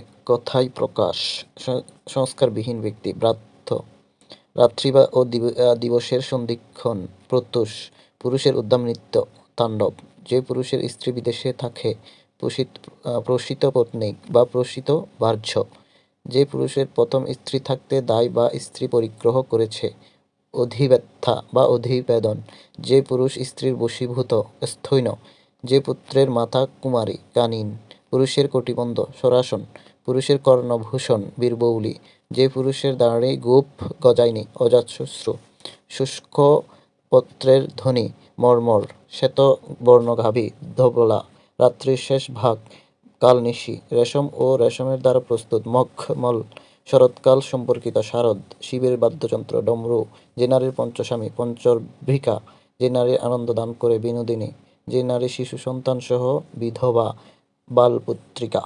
এক কথায় প্রকাশ। সংস্কারবিহীন ব্যক্তি, ব্রাত্য। রাত্রি বা ও দিবসের সন্ধিক্ষণ প্রত্যুষ। পুরুষের উদ্দাম নৃত্য তাণ্ডব। যে পুরুষের স্ত্রী বিদেশে থাকে, প্রসিত প্রসিত পত্নী বা প্রসিত ভার্য যে পুরুষের প্রথম স্ত্রী থাকতে দায় বা স্ত্রী পরিগ্রহ করেছে অধিব্যথা বা অধিবেদন। যে পুরুষ স্ত্রীর বশীভূত স্থৈন্য যে পুত্রের মাতা কুমারী, কানীন। পুরুষের কটিবন্ধ সরাসন পুরুষের কর্ণভূষণ, বীরবৌলি, যে পুরুষের দাঁড়ি গোপ গজায়নি অজাতশত্রু শুষ্ক পত্রের ধ্বনি, মর্মর শ্বেতবর্ণগাভী ধবলা, রাত্রির শেষ ভাগ, কালনিশি, রেশম ও রেশমের দ্বারা প্রস্তুত, মখমল, শরৎকাল সম্পর্কিত শারদ, শিবের বাদ্যযন্ত্র, ডমরু, যে নারীর পঞ্চস্বামী, পঞ্চর্ভিকা, যে নারী আনন্দ দান করে বিনোদিনী, যে নারী শিশু সন্তান সহ বিধবা बालपुत्रिका।